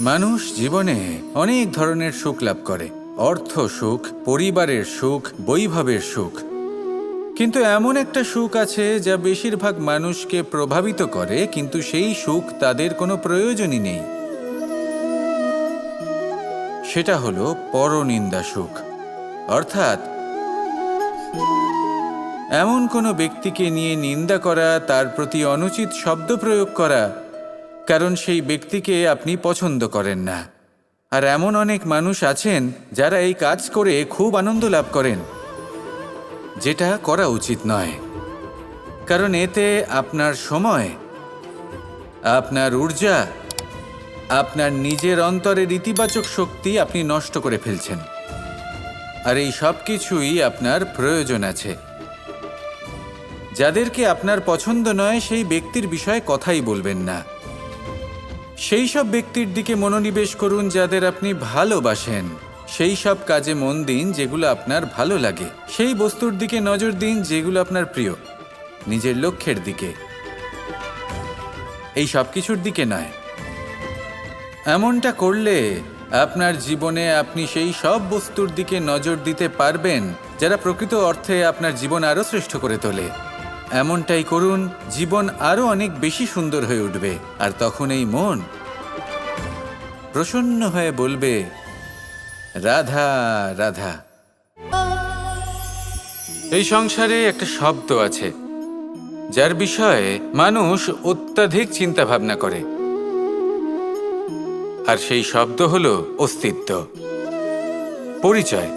মানুষ জীবনে অনেক ধরনের সুখ লাভ করে। অর্থ সুখ, পরিবারের সুখ, বৈভবের সুখ। কিন্তু এমন একটা সুখ আছে যা বেশিরভাগ মানুষকে প্রভাবিত করে, কিন্তু সেই সুখ তাদের কোনো প্রয়োজনই নেই। সেটা হলো পরনিন্দা সুখ। অর্থাৎ এমন কোনো ব্যক্তিকে নিয়ে নিন্দা করা, তার প্রতি অনুচিত শব্দ প্রয়োগ করা কারণ সেই ব্যক্তিকে আপনি পছন্দ করেন না। আর এমন অনেক মানুষ আছেন যারা এই কাজ করে খুব আনন্দ লাভ করেন। যেটা করা উচিত নয়। কারণ এতে আপনার সময়, আপনার ঊর্জা, আপনার নিজের অন্তরের ইতিবাচক শক্তি আপনি নষ্ট করে ফেলছেন। আর এই সব কিছুই আপনার প্রয়োজন আছে। যাদেরকে আপনার পছন্দ নয়, সেই ব্যক্তির বিষয়ে কথাই বলবেন না। সেই সব ব্যক্তির দিকে মনোনিবেশ করুন যাদের আপনি ভালোবাসেন। সেই সব কাজে মন দিন যেগুলো আপনার ভালো লাগে। সেই বস্তুর দিকে নজর দিন যেগুলো আপনার প্রিয়। নিজের লক্ষ্যের দিকে। এই সব কিছুর দিকে নয়। এমনটা করলে আপনার জীবনে আপনি সেই সব বস্তুর দিকে নজর দিতে পারবেন, যারা প্রকৃত অর্থে আপনার জীবন আরও শ্রেষ্ঠ করে তোলে। এমনটাই করুন, জীবন আরও অনেক বেশি সুন্দর হয়ে উঠবে। আর তখন এই মন প্রসন্ন হয়ে বলবে, রাধা রাধা। এই সংসারে একটা শব্দ আছে, যার বিষয়ে মানুষ অত্যাধিক চিন্তা ভাবনা করে। আর সেই শব্দ হল অস্তিত্ব, পরিচয়।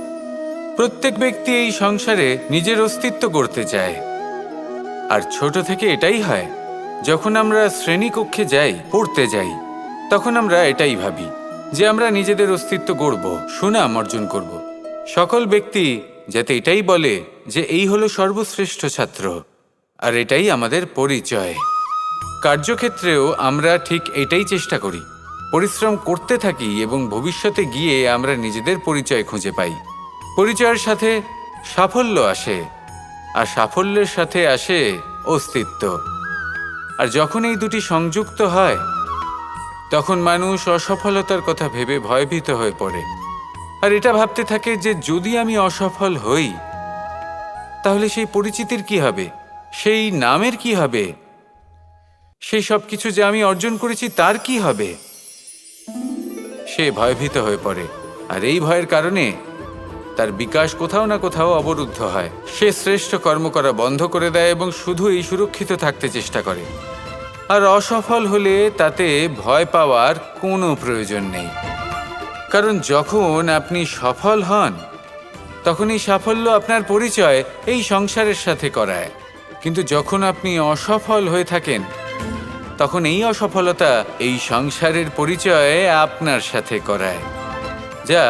প্রত্যেক ব্যক্তি এই সংসারে নিজের অস্তিত্ব গড়তে চায়। আর ছোট থেকে এটাই হয়, যখন আমরা শ্রেণীকক্ষে যাই, পড়তে যাই, তখন আমরা এটাই ভাবি যে আমরা নিজেদের অস্তিত্ব গড়ব, সুনাম অর্জন করব। সকল ব্যক্তি যাতে এটাই বলে যে এই হলো সর্বশ্রেষ্ঠ ছাত্র, আর এটাই আমাদের পরিচয়। কার্যক্ষেত্রেও আমরা ঠিক এটাই চেষ্টা করি। পরিশ্রম করতে থাকি এবং ভবিষ্যতে গিয়ে আমরা নিজেদের পরিচয় খুঁজে পাই। পরিচয়ের সাথে সাফল্য আসে। আর সাফল্যের সাথে আসে অস্তিত্ব। আর যখন এই দুটি সংযুক্ত হয়, তখন মানুষ অসফলতার কথা ভেবে ভয়ভীত হয়ে পড়ে। আর এটা ভাবতে থাকে যে যদি আমি অসফল হই, তাহলে সেই পরিচিতির কি হবে? সেই নামের কি হবে? সেই সব কিছু যে আমি অর্জন করেছি, তার কি হবে? সে ভয়ভীত হয়ে পড়ে। আর এই ভয়ের কারণে তার বিকাশ কোথাও না কোথাও অবরুদ্ধ হয়। সে শ্রেষ্ঠ কর্ম করা বন্ধ করে দেয় এবং শুধু এই সুরক্ষিত থাকতে চেষ্টা করে। আর অসফল হলে তাতে ভয় পাওয়ার কোনো প্রয়োজন নেই। কারণ যখন আপনি সফল হন তখন এই সাফল্য আপনার পরিচয় এই সংসারের সাথে করায়। কিন্তু যখন আপনি অসফল হয়ে থাকেন, তখন এই অসফলতা এই সংসারের পরিচয় আপনার সাথে করায়, যা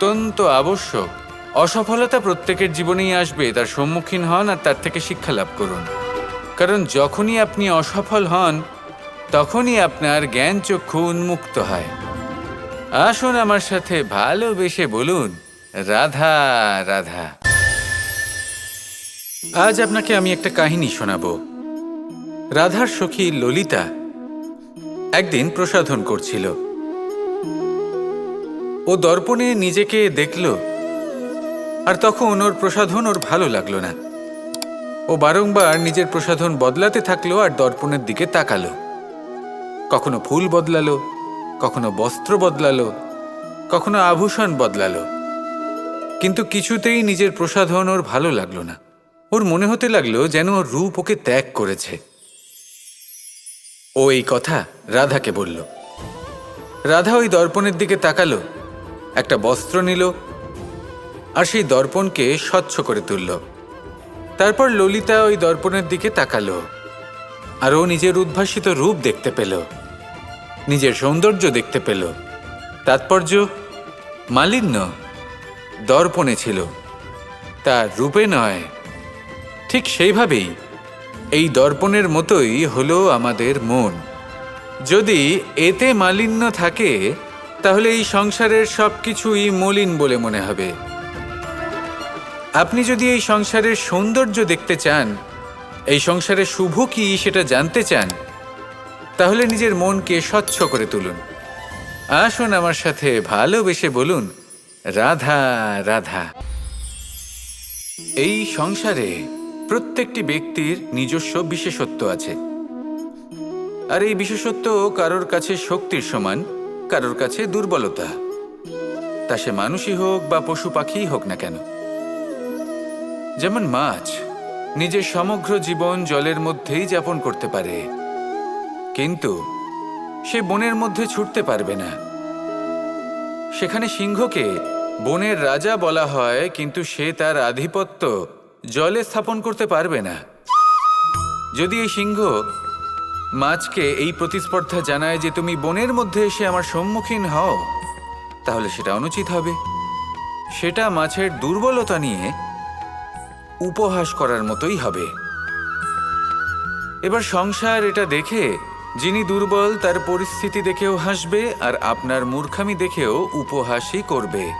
অত্যন্ত আবশ্যক। অসফলতা প্রত্যেকের জীবনেই আসবে, তার সম্মুখীন হন আর তার থেকে শিক্ষা লাভ করুন। কারণ যখনই আপনি অসফল হন, তখনই আপনার জ্ঞান চক্ষু উন্মুক্ত হয়। আসুন আমার সাথে ভালোবেসে বলুন, রাধা রাধা। আজ আপনাকে আমি একটা কাহিনী শোনাব। রাধার সখী ললিতা একদিন প্রসাধন করছিল। ও দর্পণে নিজেকে দেখল, আর তখন ওর প্রসাধন ওর ভালো লাগল না। ও বারংবার নিজের প্রসাধন বদলাতে থাকল আর দর্পণের দিকে তাকালো। কখনো ফুল বদলালো, কখনো বস্ত্র বদলালো, কখনো আভূষণ বদলালো। কিন্তু কিছুতেই নিজের প্রসাধন ওর ভালো লাগল না। ওর মনে হতে লাগল যেন ওর রূপ ওকে ত্যাগ করেছে। ও এই কথা রাধাকে বলল। রাধা ওই দর্পণের দিকে তাকালো একটা বস্ত্র নিল আর সেই দর্পণকে স্বচ্ছ করে তুলল। তারপর ললিতা ওই দর্পণের দিকে তাকালো আর ও নিজের উদ্ভাসিত রূপ দেখতে পেল, নিজের সৌন্দর্য দেখতে পেল। তাৎপর্য মালিন্য, দর্পণে ছিল। তার রূপে নয়, ঠিক সেইভাবেই এই দর্পণের মতোই হলো আমাদের মন। যদি এতে মালিন্য থাকে তাহলে এই সংসারের সব কিছুই মলিন বলে মনে হবে। আপনি যদি এই সংসারের সৌন্দর্য দেখতে চান, এই সংসারে শুভ কি সেটা জানতে চান, তাহলে নিজের মনকে স্বচ্ছ করে তুলুন। আসুন আমার সাথে ভালোবেসে বলুন, রাধা রাধা। এই সংসারে প্রত্যেকটি ব্যক্তির নিজস্ব বিশেষত্ব আছে। আর এই বিশেষত্ব কারোর কাছে শক্তির সমান কারোর কাছে দুর্বলতা। তা সে মানুষই হোক বা পশু পাখিই হোক না কেন। যেমন মাছ নিজের সমগ্র জীবন জলের মধ্যেই যাপন করতে পারে। কিন্তু সে বনের মধ্যে ছুটতে পারবে না। সেখানে সিংহকে বনের রাজা বলা হয়, কিন্তু সে তার আধিপত্য জলে স্থাপন করতে পারবে না। যদি এই সিংহ মাছকে এই প্রতিস্পর্ধা জানায় যে তুমি বনের মধ্যে এসে আমার সম্মুখীন হও। তাহলে সেটা অনুচিত হবে। সেটা মাছের দুর্বলতা নিয়ে উপহাস করার মতোই হবে। এবার সংসার এটা দেখে যিনি দুর্বল তার পরিস্থিতি দেখেও হাসবে আর আপনার মূর্খামি দেখেও উপহাসই করবে।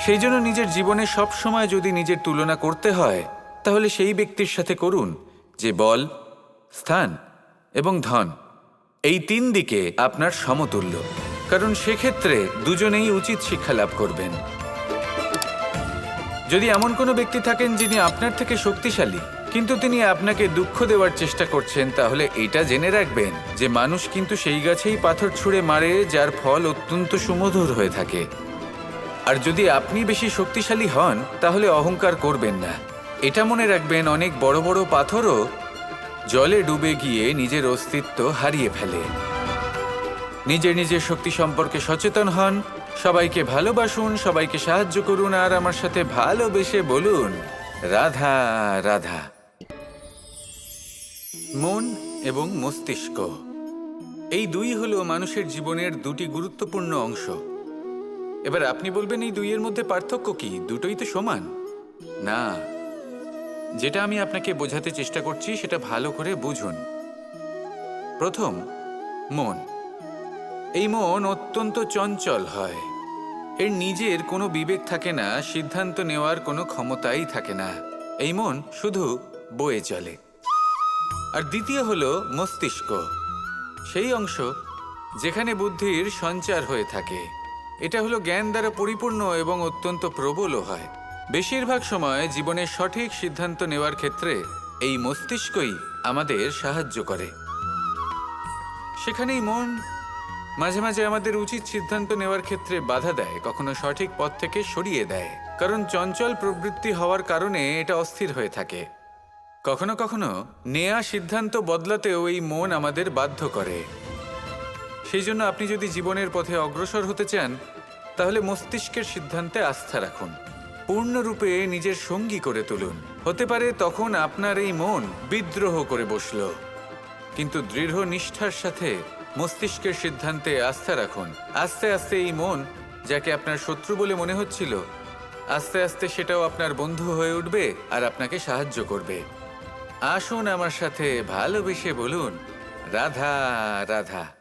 সেই জন্য নিজের জীবনে সব সময় যদি নিজের তুলনা করতে হয়, তাহলে সেই ব্যক্তির সাথে করুন যে বল, স্থান এবং ধন। এই তিন দিকে আপনার সমতুল্য। কারণ সেক্ষেত্রে দুজনেই উচিত শিক্ষা লাভ করবেন। যদি এমন কোনো ব্যক্তি থাকেন যিনি আপনার থেকে শক্তিশালী, কিন্তু তিনি আপনাকে দুঃখ দেওয়ার চেষ্টা করছেন, তাহলে এটা জেনে রাখবেন যে মানুষ কিন্তু সেই গাছেই পাথর ছুঁড়ে মারে, যার ফল অত্যন্ত সুমধুর হয়ে থাকে। আর যদি আপনি বেশি শক্তিশালী হন, তাহলে অহংকার করবেন না। এটা মনে রাখবেন, অনেক বড় বড় পাথরও জলে ডুবে গিয়ে নিজের অস্তিত্ব হারিয়ে ফেলে। নিজের নিজের শক্তি সম্পর্কে সচেতন হন, সবাইকে ভালোবাসুন, সবাইকে সাহায্য করুন, আর আমার সাথে ভালোবেসে বলুন, রাধা রাধা। মন এবং মস্তিষ্ক, এই দুই হলো মানুষের জীবনের দুটি গুরুত্বপূর্ণ অংশ। এবার আপনি বলবেন এই দুইয়ের মধ্যে পার্থক্য কি? দুটোই তো সমান। না। যেটা আমি আপনাকে বোঝাতে চেষ্টা করছি, সেটা ভালো করে বুঝুন। প্রথম, মন। এই মন অত্যন্ত চঞ্চল হয়। এর নিজের কোনো বিবেক থাকে না, সিদ্ধান্ত নেওয়ার কোনো ক্ষমতাই থাকে না। এই মন শুধু বয়ে চলে। আর দ্বিতীয় হলো মস্তিষ্ক। সেই অংশ যেখানে বুদ্ধির সঞ্চার হয়ে থাকে। এটা হলো জ্ঞান দ্বারা পরিপূর্ণ এবং অত্যন্ত প্রবলও হয়। বেশিরভাগ সময় জীবনের সঠিক সিদ্ধান্ত নেওয়ার ক্ষেত্রে এই মস্তিষ্কই আমাদের সাহায্য করে। সেখানেই মন মাঝে মাঝে আমাদের উচিত সিদ্ধান্ত নেওয়ার ক্ষেত্রে বাধা দেয়, কখনো সঠিক পথ থেকে সরিয়ে দেয়। কারণ চঞ্চল প্রবৃত্তি হওয়ার কারণে এটা অস্থির হয়ে থাকে। কখনো কখনো নেয়া সিদ্ধান্ত বদলাতেও এই মন আমাদের বাধ্য করে। সেই জন্য আপনি যদি জীবনের পথে অগ্রসর হতে চান, তাহলে মস্তিষ্কের সিদ্ধান্তে আস্থা রাখুন। পূর্ণরূপে নিজের সঙ্গী করে তুলুন। হতে পারে তখন আপনার এই মন বিদ্রোহ করে বসল। কিন্তু দৃঢ় নিষ্ঠার সাথে মস্তিষ্কের সিদ্ধান্তে আস্থা রাখুন। আস্তে আস্তে এই মন, যাকে আপনার শত্রু বলে মনে হচ্ছিল, আস্তে আস্তে সেটাও আপনার বন্ধু হয়ে উঠবে আর আপনাকে সাহায্য করবে। আসুন আমার সাথে ভালোবেসে বলুন, রাধা রাধা।